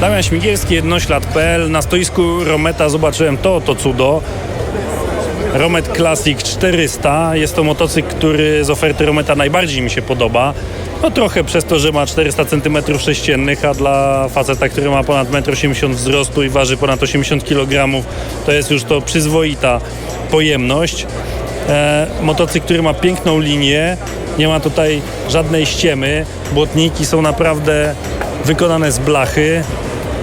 Damian Śmigielski, jednoślad.pl. Na stoisku Rometa zobaczyłem to, to cudo. Romet Classic 400. Jest to motocykl, który z oferty Rometa najbardziej mi się podoba. No trochę przez to, że ma 400 cm sześciennych, a dla faceta, który ma ponad 1,80 m wzrostu i waży ponad 80 kg, to jest już to przyzwoita pojemność. E, motocykl, który ma piękną linię, nie ma tutaj żadnej ściemy. Błotniki są naprawdę wykonane z blachy.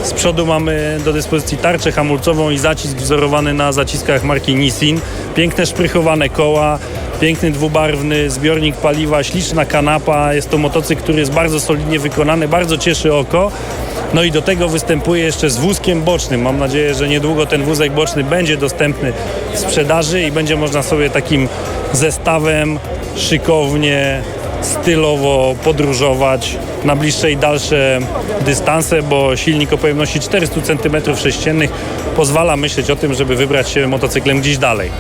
Z przodu mamy do dyspozycji tarczę hamulcową i zacisk wzorowany na zaciskach marki Nissin. Piękne szprychowane koła, piękny dwubarwny zbiornik paliwa, śliczna kanapa. Jest to motocykl, który jest bardzo solidnie wykonany, bardzo cieszy oko. No i do tego występuje jeszcze z wózkiem bocznym. Mam nadzieję, że niedługo ten wózek boczny będzie dostępny w sprzedaży i będzie można sobie takim zestawem szykownie, stylowo podróżować na bliższe i dalsze dystanse, bo silnik o pojemności 400 cm3 pozwala myśleć o tym, żeby wybrać się motocyklem gdzieś dalej.